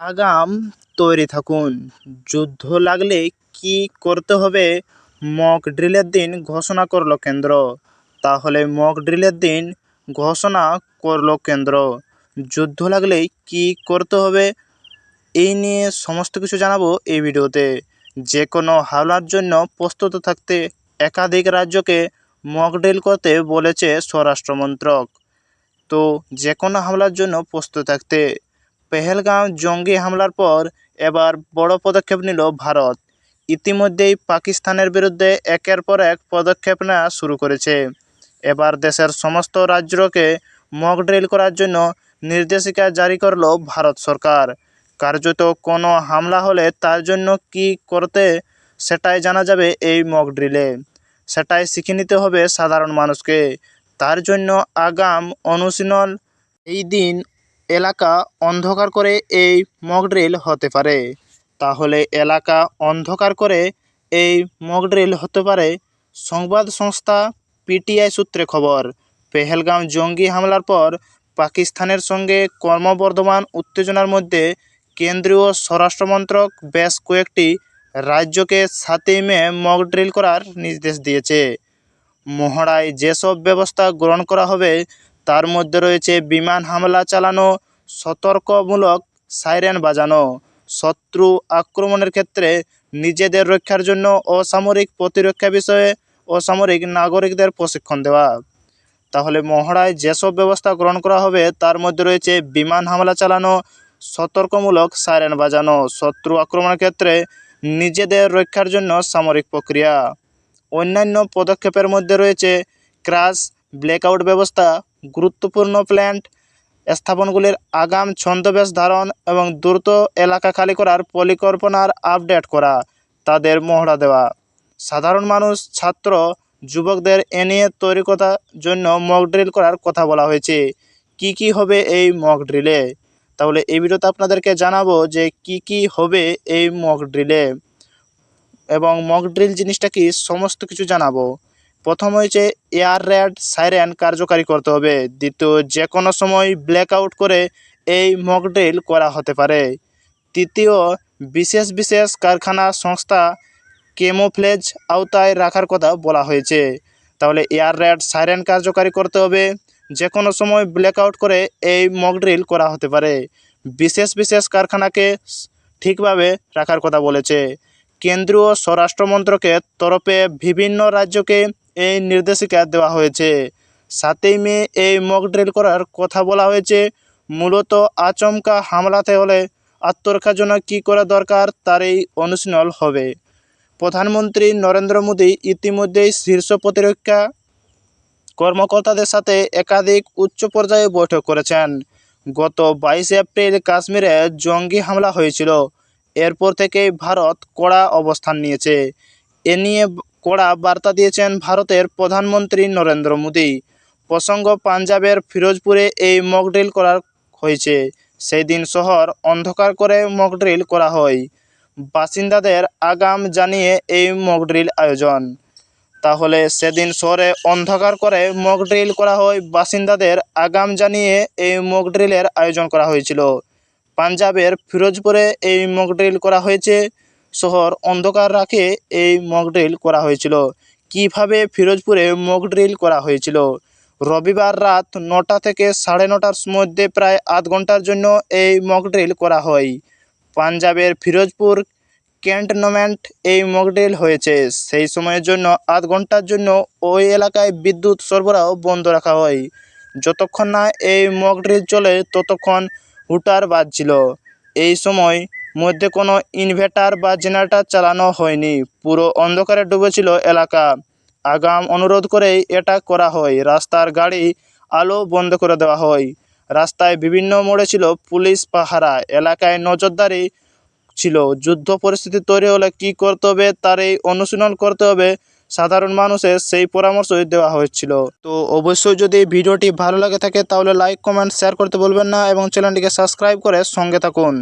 আগাম তৈরি থাকুন। যুদ্ধ লাগলে কি করতে হবে? মক ড্রিলের দিন ঘোষণা করল কেন্দ্র। তাহলে মক ড্রিলের দিন ঘোষণা করল কেন্দ্র। যুদ্ধ লাগলে কি করতে হবে? এই নিয়ে সমস্ত কিছু জানাব এই ভিডিওতে। যে কোনো হামলার জন্য প্রস্তুত থাকতে একাধিক রাজ্যকে মক ড্রিল করতে বলেছে স্বরাষ্ট্রমন্ত্রক। তো যে কোনো হামলার জন্য প্রস্তুত থাকতে। পেহেলগাঁও জঙ্গি হামলার পর এবার বড় পদক্ষেপ নিল ভারত। ইতিমধ্যেই পাকিস্তানের বিরুদ্ধে একের পর এক পদক্ষেপ নেওয়া শুরু করেছে। এবার দেশের সমস্ত রাজ্যকে মক ড্রিল করার জন্য নির্দেশিকা জারি করল ভারত সরকার। কার্যত কোনো হামলা হলে তার জন্য কি করতে সেটাই জানা যাবে এই মক ড্রিলে সেটাই শিখে নিতে হবে সাধারণ মানুষকে। তার জন্য আগাম অনুশীলন এই দিন এলাকা অন্ধকার করে এই মক ড্রিল হতে পারে। তাহলে এলাকা অন্ধকার করে এই মক ড্রিল হতে পারে, সংবাদ সংস্থা পিটিআই সূত্রে খবর। পেহেলগাঁও জঙ্গি হামলার পর পাকিস্তানের সঙ্গে কর্মবর্ধমান উত্তেজনার মধ্যে কেন্দ্রীয় স্বরাষ্ট্রমন্ত্রক বেশ কয়েকটি রাজ্যকে সাতই মে মক ড্রিল করার নির্দেশ দিয়েছে। মহড়ায় যেসব ব্যবস্থা গ্রহণ করা হবে তার মধ্যে রয়েছে বিমান হামলা চালানো, সতর্কমূলক সাইরেন বাজানো। শত্রু আক্রমণের ক্ষেত্রে নিজেদের রক্ষার জন্য অসামরিক প্রতিরক্ষা বিষয়ে অসামরিক নাগরিকদের প্রশিক্ষণ দেওয়া। তাহলে মহড়ায় যেসব ব্যবস্থা গ্রহণ করা হবে, তার মধ্যে রয়েছে বিমান হামলা চালানো, সতর্কমূলক সাইরেন বাজানো। শত্রু আক্রমণের ক্ষেত্রে নিজেদের রক্ষার জন্য সামরিক প্রক্রিয়া। অন্যান্য পদক্ষেপের মধ্যে রয়েছে ক্রাশ ব্ল্যাকআউট ব্যবস্থা গুরুত্বপূর্ণ প্ল্যান্ট স্থাপনগুলির আগাম ছন্দবেশ ধারণ এবং দ্রুত এলাকা খালি করার পরিকল্পনার আপডেট করা, তাদের মহড়া দেওয়া। সাধারণ মানুষ, ছাত্র, যুবকদের এ নিয়ে তৈরি করার জন্য মক ড্রিল করার কথা বলা হয়েছে। কি কি হবে এই মক ড্রিলে তাহলে এই ভিডিওতে আপনাদেরকে জানাব যে কি কি হবে এই মক ড্রিলে এবং মক ড্রিল জিনিসটা কি সমস্ত কিছু জানাব। প্রথম হয়েছে এয়ার রেড সাইরেন কার্যকারী করতে হবে। দ্বিতীয় যে কোনো সময় ব্ল্যাক আউট করে এই মক ড্রিল করা হতে পারে। তৃতীয়, বিশেষ বিশেষ কারখানা সংস্থা কেমোফ্লেজ আওতায় রাখার কথা বলা হয়েছে। তাহলে এয়ার রেড সাইরেন কার্যকারী করতে হবে। যে কোনো সময় ব্ল্যাক আউট করে এই মক ড্রিল করা হতে পারে। বিশেষ বিশেষ কারখানাকে ঠিকভাবে রাখার কথা বলেছে। কেন্দ্রীয় স্বরাষ্ট্রমন্ত্রকের তরফে বিভিন্ন রাজ্যকে এই নির্দেশিকা দেওয়া হয়েছে। সাতই মে এই মক ড্রিল করার কথা বলা হয়েছে। মূলত আচমকা হামলাতে হলে আত্মরক্ষার জন্য কী করা দরকার তার এই অনুশীলন হবে। প্রধানমন্ত্রী নরেন্দ্র মোদী ইতিমধ্যেই শীর্ষ প্রতিরক্ষা কর্মকর্তাদের সাথে একাধিক উচ্চ পর্যায়ে বৈঠক করেছেন। গত বাইশে এপ্রিল কাশ্মীরে জঙ্গি হামলা হয়েছিল। এরপর থেকেই ভারত কড়া অবস্থান নিয়েছে। এ নিয়ে কড়া বার্তা দিয়েছেন ভারতের প্রধানমন্ত্রী নরেন্দ্র মোদী। প্রসঙ্গ, পাঞ্জাবের ফিরোজপুরে এই মক ড্রিল করা হয়েছে। সেই দিন শহর অন্ধকার করে মক ড্রিল করা হয়। বাসিন্দাদের আগাম জানিয়ে এই মক ড্রিল আয়োজন। তাহলে সেদিন শহরে অন্ধকার করে মক ড্রিল করা হয়। বাসিন্দাদের আগাম জানিয়ে এই মক ড্রিলের আয়োজন করা হয়েছিল। পাঞ্জাবের ফিরোজপুরে এই মক ড্রিল করা হয়েছে। শহর অন্ধকার রাখে এই মক ড্রিল করা হয়েছিল। কীভাবে ফিরোজপুরে মক ড্রিল করা হয়েছিল? রবিবার রাত নটা থেকে সাড়ে নটার মধ্যে প্রায় আধ ঘণ্টার জন্য এই মক ড্রিল করা হয়। পাঞ্জাবের ফিরোজপুর ক্যান্টনমেন্ট এই মক ড্রিল হয়েছে। সেই সময়ের জন্য আধ ঘণ্টার জন্য ওই এলাকায় বিদ্যুৎ সরবরাহ বন্ধ রাখা হয়। যতক্ষণ না এই মক ড্রিল চলে, ততক্ষণ হুটার বাজছিল। এই সময় মধ্যে কোনো ইনভার্টার বা জেনারেটার চালানো হয়নি। পুরো অন্ধকারে ডুবেছিল এলাকা। আগাম অনুরোধ করেই এটা করা হয়। রাস্তার গাড়ি আলো বন্ধ করে দেওয়া হয়। রাস্তায় বিভিন্ন মোড়ে ছিল পুলিশ পাহারা। এলাকায় নজরদারি ছিল। যুদ্ধ পরিস্থিতি তৈরি হলে কী করতে হবে, তার এই অনুশীলন করতে হবে সাধারণ মানুষের সেই পরামর্শ দেওয়া হয়েছিল। তো অবশ্যই যদি ভিডিওটি ভালো লাগে থাকে, তাহলে লাইক কমেন্ট শেয়ার করতে বলবেন না এবং চ্যানেলটিকে সাবস্ক্রাইব করে সঙ্গে থাকুন।